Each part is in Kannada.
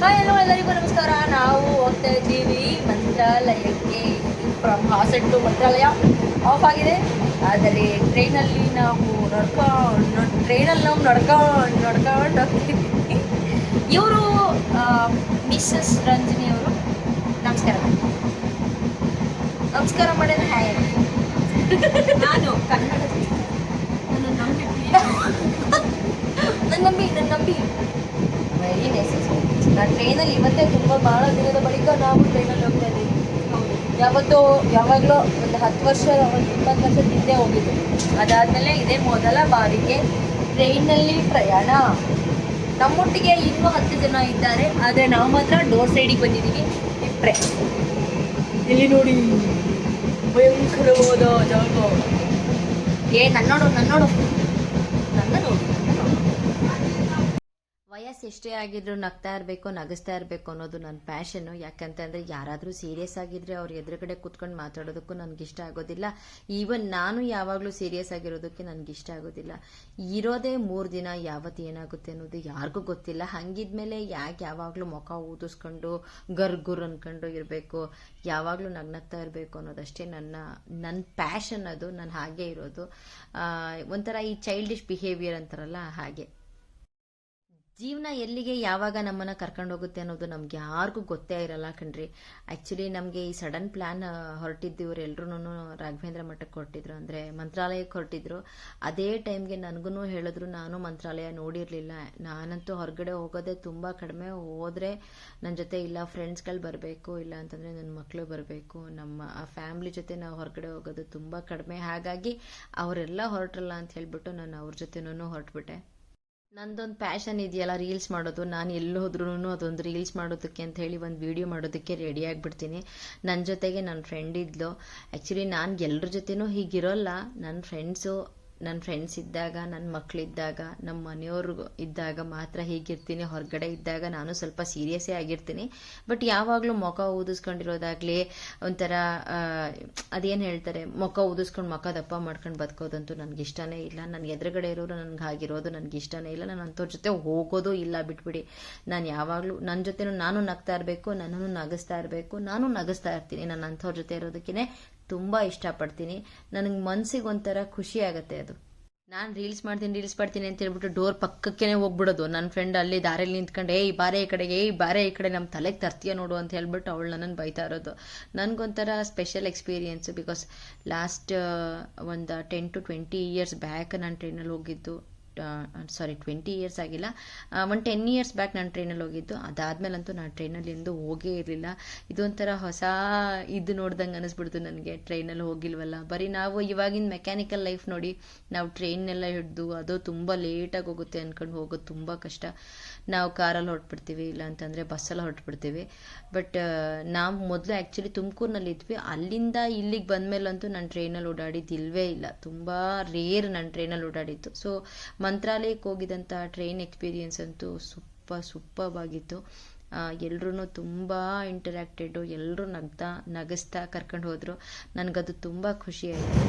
ಹಾಯ್ ಹಲೋ ಎಲ್ಲರಿಗೂ ನಮಸ್ಕಾರ. ನಾವು ಹೋಗ್ತಾ ಇದ್ದೀವಿ ಮಂತ್ರಾಲಯಕ್ಕೆ. From Mantralaya. ಆಫ್ ಆಗಿದೆ. ಆದರೆ ಟ್ರೈನಲ್ಲಿ ನಾವು ನಡ್ಕೊಂಡು ಟ್ರೈನಲ್ಲಿ ನಾವು ನಡ್ಕೊಂಡು ನಡ್ಕೊಂಡು ಹೋಗ್ತಿದ್ದೀವಿ ಇವರು ಮಿಸ್ಸಸ್ ರಂಜನಿ ಅವರು. ನಮಸ್ಕಾರ. ನಮಸ್ಕಾರ ಮಾಡಿದ್ರೆ ಹಾಯ್. ನಾನು ಕನ್ನಡ ನನ್ನ ನಂಬಿ ನನ್ನ ನಂಬಿ ನನ್ನ ನಂಬಿ ವೆರಿ ನೆಸೆಸರಿ ನಾನು ಟ್ರೈನಲ್ಲಿ ಇವತ್ತೇ ತುಂಬ ಭಾಳ ದಿನದ ಬಳಿಕ ನಾವು ಟ್ರೈನಲ್ಲಿ ಹೋಗ್ತಾ ಇದ್ದೀವಿ. ಯಾವತ್ತೋ ಯಾವಾಗಲೂ ಒಂದು ಹತ್ತು ವರ್ಷ ಒಂದು ಇಪ್ಪತ್ತು ವರ್ಷದ ಹಿಂದೆ ಹೋಗಿದ್ದು. ಅದಾದಮೇಲೆ ಇದೇ ಮೊದಲ ಬಾರಿಗೆ ಟ್ರೈನಲ್ಲಿ ಪ್ರಯಾಣ. ನಮ್ಮೊಟ್ಟಿಗೆ ಇನ್ನೂ ಹತ್ತು ಜನ ಇದ್ದಾರೆ ಆದರೆ ನಾವು ಮಾತ್ರ ಡೋರ್ ಸೈಡಿಗೆ ಬಂದಿದ್ದೀವಿ. ಇಬ್ಬರೇ ಇಲ್ಲಿ ನೋಡಿ ಭಯಂಕರವಾದ ಜಾಗ. ಏ ನನ್ನೋಡು ನನ್ನೋಡು. ನನ್ನ ನೋಡಿ ನನ್ನ ನೋಡು. ವಯಸ್ಸು ಎಷ್ಟೇ ಆಗಿದ್ರು ನಗ್ತಾ ಇರಬೇಕು, ನಗಿಸ್ತಾ ಇರಬೇಕು ಅನ್ನೋದು ನನ್ನ ಪ್ಯಾಷನ್ನು ಯಾಕಂತಂದರೆ ಯಾರಾದರೂ ಸೀರಿಯಸ್ ಆಗಿದ್ರೆ ಅವ್ರ ಎದುರುಗಡೆ ಕುತ್ಕೊಂಡು ಮಾತಾಡೋದಕ್ಕೂ ಇಷ್ಟ ಆಗೋದಿಲ್ಲ. ಈವನ್ ನಾನು ಯಾವಾಗಲೂ ಸೀರಿಯಸ್ ಆಗಿರೋದಕ್ಕೆ ಇಷ್ಟ ಆಗೋದಿಲ್ಲ. ಇರೋದೇ ಮೂರು ದಿನ ಯಾವತ್ತು ಏನಾಗುತ್ತೆ ಅನ್ನೋದು ಯಾರಿಗೂ ಗೊತ್ತಿಲ್ಲ. ಹಂಗಿದ್ಮೇಲೆ ಯಾಕೆ ಯಾವಾಗಲೂ ಮುಖ ಊದಿಸ್ಕೊಂಡು, ಗರ್ಗುರ್ ಅಂದ್ಕೊಂಡು ಇರಬೇಕು? ಯಾವಾಗಲೂ ನಗ್ನಗ್ತಾ ಇರಬೇಕು ಅನ್ನೋದಷ್ಟೇ ನನ್ನ ನನ್ನ ಪ್ಯಾಷನ್ ಅದು, ನಾನು ಹಾಗೆ ಇರೋದು. ಒಂಥರ ಈ ಚೈಲ್ಡಿಶ್ ಬಿಹೇವಿಯರ್ ಅಂತಾರಲ್ಲ ಹಾಗೆ. ಜೀವನ ಎಲ್ಲಿಗೆ ಯಾವಾಗ ನಮ್ಮನ್ನ ಕರ್ಕೊಂಡು ಹೋಗುತ್ತೆ ಅನ್ನೋದು ನಮ್ಗೆ ಯಾರಿಗೂ ಗೊತ್ತೇ ಇರಲ್ಲ ಕಣ್ರಿ. ಆಕ್ಚುಲಿ ನಮಗೆ ಈ ಸಡನ್ ಪ್ಲಾನ್ ಹೊರಟಿದ್ದು ಇವ್ರು ಎಲ್ರೂ ರಾಘವೇಂದ್ರ ಮಠಕ್ಕೆ ಹೊರಟಿದ್ರು. ಅಂದ್ರೆ ಮಂತ್ರಾಲಯಕ್ಕೆ ಹೊರಟಿದ್ರು. ಅದೇ ಟೈಮ್ಗೆ ನನಗೂ ಹೇಳಿದ್ರು, ನಾನು ಮಂತ್ರಾಲಯ ನೋಡಿರಲಿಲ್ಲ. ನಾನಂತೂ ಹೊರಗಡೆ ಹೋಗೋದೇ ತುಂಬಾ ಕಡಿಮೆ. ಹೋದ್ರೆ ನನ್ನ ಜೊತೆ ಇಲ್ಲ ಫ್ರೆಂಡ್ಸ್ಗಳು ಬರಬೇಕು. ಇಲ್ಲ ಅಂತಂದ್ರೆ ನನ್ನ ಮಕ್ಕಳು ಬರಬೇಕು. ನಮ್ಮ ಫ್ಯಾಮಿಲಿ ಜೊತೆ ನಾವು ಹೊರಗಡೆ ಹೋಗೋದು ತುಂಬಾ ಕಡಿಮೆ. ಹಾಗಾಗಿ ಅವರೆಲ್ಲ ಹೊರಟ್ರಲ್ಲ ಅಂತ ಹೇಳ್ಬಿಟ್ಟು ನಾನು ಅವ್ರ ಜೊತೆನೂ ಹೊರಟ್ಬಿಟ್ಟೆ. ನಂದೊಂದು ಪ್ಯಾಷನ್ ಇದೆಯಲ್ಲ ರೀಲ್ಸ್ ಮಾಡೋದು. ನಾನು ಎಲ್ಲಿ ಹೋದ್ರೂ ಅದೊಂದು ರೀಲ್ಸ್ ಮಾಡೋದಕ್ಕೆ ಅಂತ ಹೇಳಿ ಒಂದು ವಿಡಿಯೋ ಮಾಡೋದಕ್ಕೆ ರೆಡಿ ಆಗಿಬಿಡ್ತೀನಿ. ನನ್ನ ಜೊತೆಗೆ ನನ್ನ ಫ್ರೆಂಡ್ ಇದ್ಲು. ಆ್ಯಕ್ಚುಲಿ ನಾನು ಎಲ್ಲರ ಜೊತೆನೂ ಹೀಗಿರೋಲ್ಲ. ನನ್ನ ಫ್ರೆಂಡ್ಸು ನನ್ನ ಫ್ರೆಂಡ್ಸ್ ಇದ್ದಾಗ ನನ್ನ ಮಕ್ಕಳಿದ್ದಾಗ ನಮ್ಮ ಮನೆಯವ್ರು ಇದ್ದಾಗ ಮಾತ್ರ ಹೀಗಿರ್ತೀನಿ, ಹೊರಗಡೆ ಇದ್ದಾಗ ನಾನು ಸ್ವಲ್ಪ ಸೀರಿಯಸ್ಸೇ ಆಗಿರ್ತೀನಿ. ಬಟ್ ಯಾವಾಗಲೂ ಮುಖ ಊದಿಸ್ಕೊಂಡಿರೋದಾಗಲಿ, ಒಂಥರ ಅದೇನು ಹೇಳ್ತಾರೆ, ಮುಖ ಊದಿಸ್ಕೊಂಡು ಮುಖ ದಪ್ಪ ಮಾಡ್ಕೊಂಡು ಬದುಕೋದಂತೂ ನನಗೆ ಇಷ್ಟನೇ ಇಲ್ಲ. ನನ್ನ ಎದುರುಗಡೆ ಇರೋರು ನನಗೆ ಆಗಿರೋದು ನನಗೆ ಇಷ್ಟನೇ ಇಲ್ಲ. ನಾನು ಅಂಥವ್ರ ಜೊತೆ ಹೋಗೋದು ಇಲ್ಲ ಬಿಟ್ಬಿಡಿ. ನಾನು ಯಾವಾಗಲೂ ನನ್ನ ಜೊತೆ ನಾನು ನಗ್ತಾ ಇರಬೇಕು, ನನ್ನನ್ನು ನಗಿಸ್ತಾ ಇರಬೇಕು, ನಾನು ನಗಿಸ್ತಾ ಇರ್ತೀನಿ. ನಾನು ಅಂಥವ್ರ ಜೊತೆ ಇರೋದಕ್ಕೆ ತುಂಬ ಇಷ್ಟಪಡ್ತೀನಿ. ನನಗೆ ಮನ್ಸಿಗೆ ಒಂಥರ ಖುಷಿ ಆಗುತ್ತೆ ಅದು. ನಾನು ರೀಲ್ಸ್ ಮಾಡ್ತೀನಿ ರೀಲ್ಸ್ ಮಾಡ್ತೀನಿ ಅಂತ ಹೇಳ್ಬಿಟ್ಟು ಡೋರ್ ಪಕ್ಕಕ್ಕೇ ಹೋಗ್ಬಿಡೋದು. ನನ್ನ ಫ್ರೆಂಡ್ ಅಲ್ಲಿ ದಾರಿಯಲ್ಲಿ ನಿಂತ್ಕೊಂಡು, ಏಯ್, ಬಾರೆ ಈ ಕಡೆಗೆ, ಏಯ್, ಬಾರೆ ಈ ಕಡೆ ನಮ್ಮ ತಲೆಗೆ ತರ್ತೀಯ ನೋಡು ಅಂತ ಹೇಳ್ಬಿಟ್ಟು ಅವಳು ನನ್ನನ್ನು ಬೈತಾ ಇರೋದು. ನನಗೊಂಥರ ಸ್ಪೆಷಲ್ ಎಕ್ಸ್ಪೀರಿಯೆನ್ಸು ಬಿಕಾಸ್ ಲಾಸ್ಟ್ ಒಂದು ten to twenty years back ನಾನು ಟ್ರೈನಲ್ಲಿ ಹೋಗಿದ್ದು. ಸಾರಿ ಟ್ವೆಂಟಿ ಇಯರ್ಸ್ ಆಗಿಲ್ಲ. ಒಂದು ಟೆನ್ ಇಯರ್ಸ್ ಬ್ಯಾಕ್ ನಾನು ಟ್ರೈನಲ್ಲಿ ಹೋಗಿದ್ದು. ಅದಾದಮೇಲಂತೂ ನಾನು ಟ್ರೈನಲ್ಲಿ ಎಂದು ಹೋಗೇ ಇರಲಿಲ್ಲ. ಇದೊಂಥರ ಹೊಸ ಇದು ನೋಡ್ದಂಗೆ ಅನಿಸ್ಬಿಡ್ತು ನನಗೆ. ಟ್ರೈನಲ್ಲಿ ಹೋಗಿಲ್ವಲ್ಲ. ಬರೀ ನಾವು ಇವಾಗಿನ ಮೆಕ್ಯಾನಿಕಲ್ ಲೈಫ್ ನೋಡಿ ನಾವು ಟ್ರೈನ್ನೆಲ್ಲ ಹಿಡಿದು ಅದು ತುಂಬ ಲೇಟಾಗಿ ಹೋಗುತ್ತೆ ಅಂದ್ಕೊಂಡು ಹೋಗೋದು ತುಂಬ ಕಷ್ಟ. ನಾವು ಕಾರಲ್ಲಿ ಹೊರಟ್ಬಿಡ್ತೀವಿ ಇಲ್ಲ ಅಂತಂದರೆ ಬಸ್ಸಲ್ಲಿ ಹೊರಟ್ಬಿಡ್ತೀವಿ. ಬಟ್ ನಾವು ಮೊದಲು ಆ್ಯಕ್ಚುಲಿ ತುಮಕೂರಿನಲ್ಲಿ ಇದ್ವಿ. ಅಲ್ಲಿಂದ ಇಲ್ಲಿಗೆ ಬಂದಮೇಲಂತೂ ನಾನು ಟ್ರೈನಲ್ಲಿ ಓಡಾಡಿದ್ದು ಇಲ್ವೇ ಇಲ್ಲ. ತುಂಬ ರೇರ್ ನಾನು ಟ್ರೈನಲ್ಲಿ ಓಡಾಡಿದ್ದು. ಸೊ ಮಂತ್ರಾಲಯಕ್ಕೆ ಹೋಗಿದಂಥ ಟ್ರೈನ್ ಎಕ್ಸ್ಪೀರಿಯನ್ಸ್ ಅಂತೂ ಸೂಪ ಸೂಪರ್ಬ್ ಆಗಿತ್ತು ಎಲ್ಲರೂ ತುಂಬ ಇಂಟರಾಕ್ಟೆಡ್ ಎಲ್ಲರೂ ನಗ್ತಾ ನಗಿಸ್ತಾ ಕರ್ಕೊಂಡು ಹೋದ್ರು. ನನಗದು ತುಂಬ ಖುಷಿ ಆಯಿತು.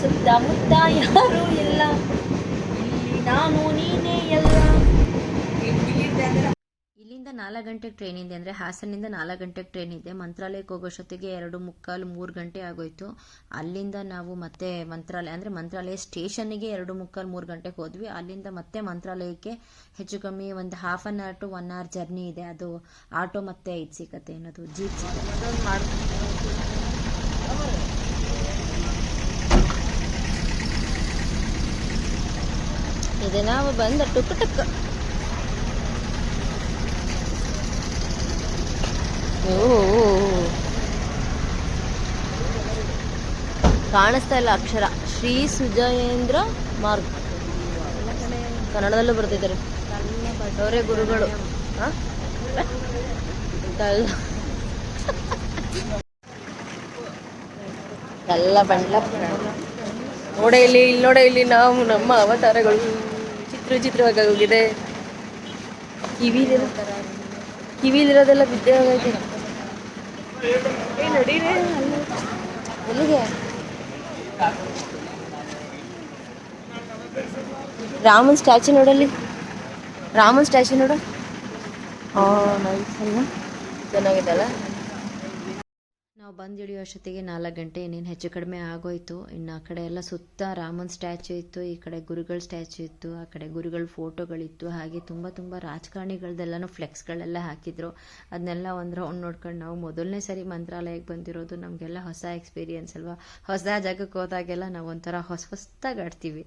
ಸುತ್ತಮುತ್ತ ಯಾರು ಇಲ್ಲ. ಇಲ್ಲಿ ನಾನು ನೀನೇ ಎಲ್ಲ. ಇಲ್ಲಿಂದ ನಾಲ್ಕು ಗಂಟೆಗೆ ಟ್ರೈನ್ ಇದೆ ಅಂದರೆ ಹಾಸನದಿಂದ ನಾಲ್ಕು ಗಂಟೆಗೆ ಟ್ರೈನ್ ಇದೆ. ಮಂತ್ರಾಲಯಕ್ಕೆ ಹೋಗೋಷ್ಟೊತ್ತಿಗೆ ಎರಡು ಮುಕ್ಕಾಲು ಮೂರು ಗಂಟೆ ಆಗೋಯ್ತು. ಅಲ್ಲಿಂದ ನಾವು ಮತ್ತೆ ಮಂತ್ರಾಲಯ, ಅಂದರೆ ಮಂತ್ರಾಲಯ ಸ್ಟೇಷನ್ನಿಗೆ ಎರಡು ಮುಕ್ಕಾಲು ಮೂರು ಗಂಟೆಗೆ ಹೋದ್ವಿ. ಅಲ್ಲಿಂದ ಮತ್ತೆ ಮಂತ್ರಾಲಯಕ್ಕೆ ಹೆಚ್ಚು ಕಮ್ಮಿ ಒಂದು half an hour to one hour journey ಇದೆ. ಅದು ಆಟೋ ಮತ್ತೆ ಇದು ಸಿಗತ್ತೆ ಏನದು ಜೀಪ್. ಇದು ನಾವು ಬಂದ ಟುಕ್ ಟುಕ್. ಕಾಣಿಸ್ತಾ ಇಲ್ಲ ಅಕ್ಷರ. ಶ್ರೀ ಸುಜಯೇಂದ್ರ ಮಾರ್ಗ. ಕನ್ನಡದಲ್ಲೂ ಬರ್ತಿದ್ದಾರೆ. ಅವರೇ ಗುರುಗಳು ಎಲ್ಲ ಬಂಡ್ಲ ನೋಡ ಇಲ್ಲಿ ಇಲ್ಲಿ ನೋಡ ಇಲ್ಲಿ ನಾವು ನಮ್ಮ ಅವತಾರಗಳು ಚಿತ್ರ ಚಿತ್ರವಾಗಿ ಹೋಗಿದೆ. ಕಿವಿಲಿರೋ ಕಿವಿಲಿರೋದೆಲ್ಲ ಬಿದ್ದೇ ಹೋಗೈತೆ ರಾಮನ್ ಸ್ಟ್ಯಾಚು ನೋಡಲ್ಲಿ. ರಾಮನ್ ಸ್ಟ್ಯಾಚು ನೋಡು. ನೈಸ್ ಅಲ್ಲ ಚೆನ್ನಾಗಿದೆ ಅಲ್ಲ? ನಾವು ಬಂದು ಇಳಿಯೋ ಅಷ್ಟೊತ್ತಿಗೆ ನಾಲ್ಕು ಗಂಟೆ, ಇನ್ನೇನು ಹೆಚ್ಚು ಕಡಿಮೆ ಆಗೋಯ್ತು. ಇನ್ನು ಆ ಕಡೆ ಎಲ್ಲ ಸುತ್ತ ರಾಮನ್ ಸ್ಟ್ಯಾಚ್ಯೂ ಇತ್ತು, ಈ ಕಡೆ ಗುರುಗಳ ಸ್ಟ್ಯಾಚ್ಯೂ ಇತ್ತು, ಆ ಕಡೆ ಗುರುಗಳ ಫೋಟೋಗಳಿತ್ತು ಹಾಗೆ ತುಂಬ ತುಂಬ ರಾಜಕಾರಣಿಗಳದ್ದೆಲ್ಲನೂ ಫ್ಲೆಕ್ಸ್ಗಳೆಲ್ಲ ಹಾಕಿದ್ರು. ಅದನ್ನೆಲ್ಲ ಒಂದು ರೌಂಡ್ ನೋಡ್ಕೊಂಡು ನಾವು ಮೊದಲನೇ ಸರಿ ಮಂತ್ರಾಲಯಕ್ಕೆ ಬಂದಿರೋದು ನಮಗೆಲ್ಲ ಹೊಸ ಎಕ್ಸ್ಪೀರಿಯನ್ಸ್ ಅಲ್ವಾ? ಹೊಸ ಜಾಗಕ್ಕೆ ಹೋದಾಗೆಲ್ಲ ನಾವು ಒಂಥರ ಹೊಸ ಹೊಸ್ದಾಗಿ ಆಡ್ತೀವಿ.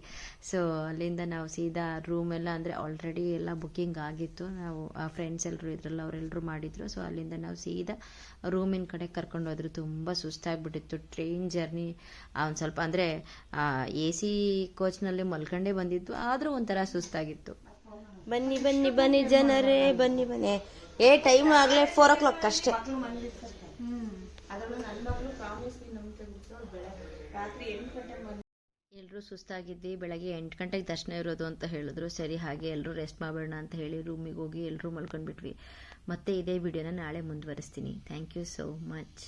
ಸೊ ಅಲ್ಲಿಂದ ನಾವು ಸೀದಾ ರೂಮ್ ಎಲ್ಲ ಅಂದರೆ ಆಲ್ರೆಡಿ ಎಲ್ಲ ಬುಕ್ಕಿಂಗ್ ಆಗಿತ್ತು. ನಾವು ಫ್ರೆಂಡ್ಸ್ ಎಲ್ಲರೂ ಇದ್ರಲ್ಲ ಅವರೆಲ್ಲರೂ ಮಾಡಿದ್ರು. ಸೊ ಅಲ್ಲಿಂದ ನಾವು ಸೀದಾ ರೂಮಿನ ಕಡೆ ಕರ್ಕೊಂಡು ಹೋದ್ರು. ತುಂಬ ಸುಸ್ತಾಗಿಬಿಟ್ಟಿತ್ತು. ಟ್ರೈನ್ ಜರ್ನಿ ಒಂದು ಸ್ವಲ್ಪ ಅಂದರೆ ಎ ಸಿ ಕೋಚ್ನಲ್ಲಿ ಮಲ್ಕೊಂಡೇ ಬಂದಿದ್ದು ಆದರೂ ಒಂಥರ ಸುಸ್ತಾಗಿತ್ತು. ಬನ್ನಿ ಬನ್ನಿ ಬನ್ನಿ ಜನರೇ ಬನ್ನಿ ಬನ್ನಿ. ಏ ಟೈಮ್ ಆಗಲೇ ಫೋರ್ ಓ ಕ್ಲಾಕ್ ಅಷ್ಟೇ ಎಲ್ಲರೂ ಸುಸ್ತಾಗಿದ್ದಿ ಬೆಳಗ್ಗೆ ಎಂಟು ಗಂಟೆಗೆ ದರ್ಶನ ಇರೋದು ಅಂತ ಹೇಳಿದ್ರು. ಸರಿ ಹಾಗೆ ಎಲ್ಲರೂ ರೆಸ್ಟ್ ಮಾಡೋಣ ಅಂತ ಹೇಳಿ ರೂಮಿಗೆ ಹೋಗಿ ಎಲ್ಲರೂ ಮಲ್ಕೊಂಡ್ಬಿಟ್ವಿ. ಮತ್ತೆ ಇದೇ ವಿಡಿಯೋನ ನಾಳೆ ಮುಂದುವರಿಸ್ತೀನಿ. Thank you so much